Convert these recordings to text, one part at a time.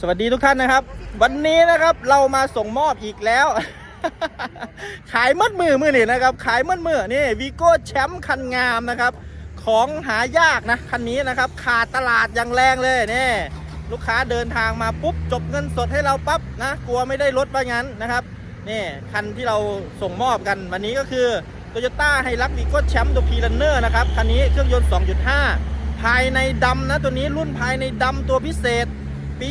สวัสดีทุกท่านนะครับ วันนี้นะครับเรามาส่งมอบอีกแล้ว ขายมัดมือมือนี่นะครับ ขายมัดมือนี่วีโก้แชมป์คันงามนะครับ ของหายากนะคันนี้นะครับ ขาดตลาดอย่างแรงเลยนี่ลูกค้าเดินทางมาปุ๊บจบเงินสดให้เราปั๊บนะกลัวไม่ได้รถว่างั้นนะครับนี่คันที่เราส่งมอบกันวันนี้ก็คือ Toyota h i l u x v i g o แชมป์ตัวพีรันเนอร์นะครับคันนี้เครื่องยนต์ 2.5 ภายในดำนะตัวนี้รุ่นภายในดำตัวพิเศษ ปี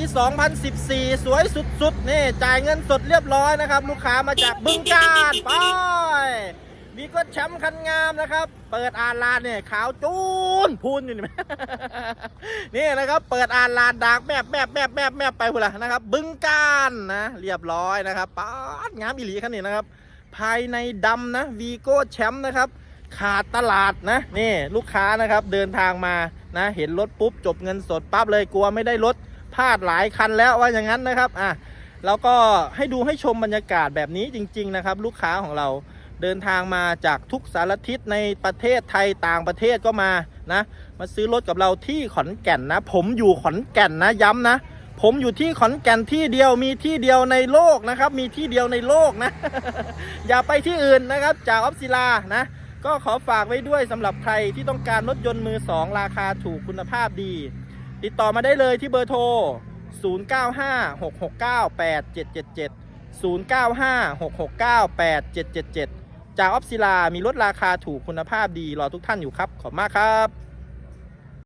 2014 สวยสุดๆ นี่ จ่ายเงินสดเรียบร้อยนะครับ ลูกค้ามาจากบึงกาฬไปมีก็แชมป์คันงามนะครับ เปิดอ่านลานเนี่ยขาวจูนพูนอยู่นี่นี่นะครับ เปิดอ่านลานดากแมบแมบแมบแมบแมบไปพุ่นละนะครับ บึงกาฬนะเรียบร้อยนะครับป๊าดงามอีหลีคันนี้นะครับ ภายในดำนะวีโก้แชมป์นะครับ ขาดตลาดนะนี่ลูกค้านะครับเดินทางมานะ เห็นรถปุ๊บจบเงินสดปั๊บเลยกลัวไม่ได้รถ พลาดหลายคันแล้วว่าอย่างนั้นนะครับอะแล้วก็ให้ดูให้ชมบรรยากาศแบบนี้จริง ๆ นะครับ ลูกค้าของเราเดินทางมาจากทุกสารทิศในประเทศไทยต่างประเทศก็มานะมาซื้อรถกับเราที่ขอนแก่นนะ ผมอยู่ขอนแก่นนะย้ำนะ ผมอยู่ที่ขอนแก่นที่เดียวมีที่เดียวในโลกนะครับ มีที่เดียวในโลกนะ อย่าไปที่อื่นนะครับ จากออฟซิลานะ ก็ขอฝากไว้ด้วยสำหรับใครที่ต้องการรถยนต์มือ2ราคาถูกคุณภาพดี ติดต่อมาได้เลยที่เบอร์โทร 0956698777 0956698777 จากออฟซิลามีลดราคาถูกคุณภาพดีรอทุกท่านอยู่ครับ ขอบคุณมากครับ